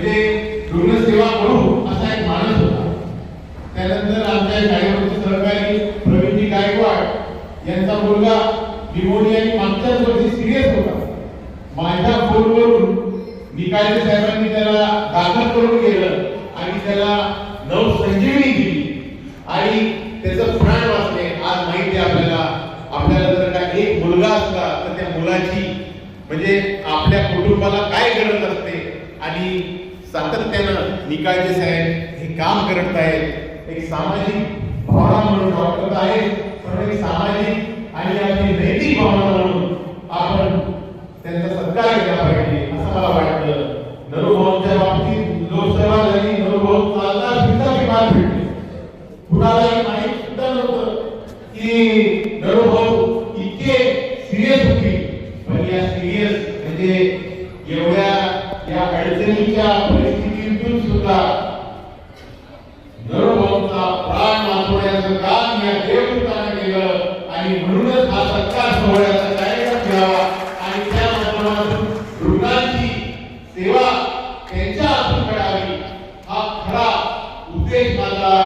म्हणजे रुग्णसेवा करू असा एक माणूस होता. त्यानंतर आमच्या शाळेवरचे सहकारी प्रवीणजी गायकवाड यांचा मुलगा निमोनियाने आणि मागच्याच वर्षी सिरियस होता. माझ्या फोनवरून निकालचे साहेबांनी त्याला दाखल करून गेलं आणि त्याला नव संजीवनी दिली. आणि त्याचं प्राण वाचले. आज माहिती आहे आपल्याला. आपल्याला जर का एक मुलगा असला तर त्या मुलाची म्हणजे आपल्या कुटुंबाला काय गरज असते? सातत्यानं निकालचे साहेब हे काम करत आहेत. एक सामाजिक भावना म्हणून वापरत आहेत. पण एक सामाजिक आणि आपली नैतिक भावना म्हणून आपण त्यांचा सत्कार केला पाहिजे असं मला वाटतं. नरुभाऊंच्या बाबतीत लोकसेवा झाली नरुभाऊ चालता फिरता विमान भेटले कुणालाही माहीत सुद्धा नव्हतं की नरुभाऊ इतके सिरियस होते. पण या सिरियस म्हणजे एवढ्या या अडचणीच्या परिस्थितीतून सुद्धा नरोबांचा प्राण वाचवण्याचं काम या देवदूतानं केलं आणि म्हणूनच हा सत्कार सोहळ्याचा कार्यक्रम घ्यावा आणि त्या माध्यमातून रुग्णांची सेवा त्यांच्या हातून करावी हा खरा उद्देश माझा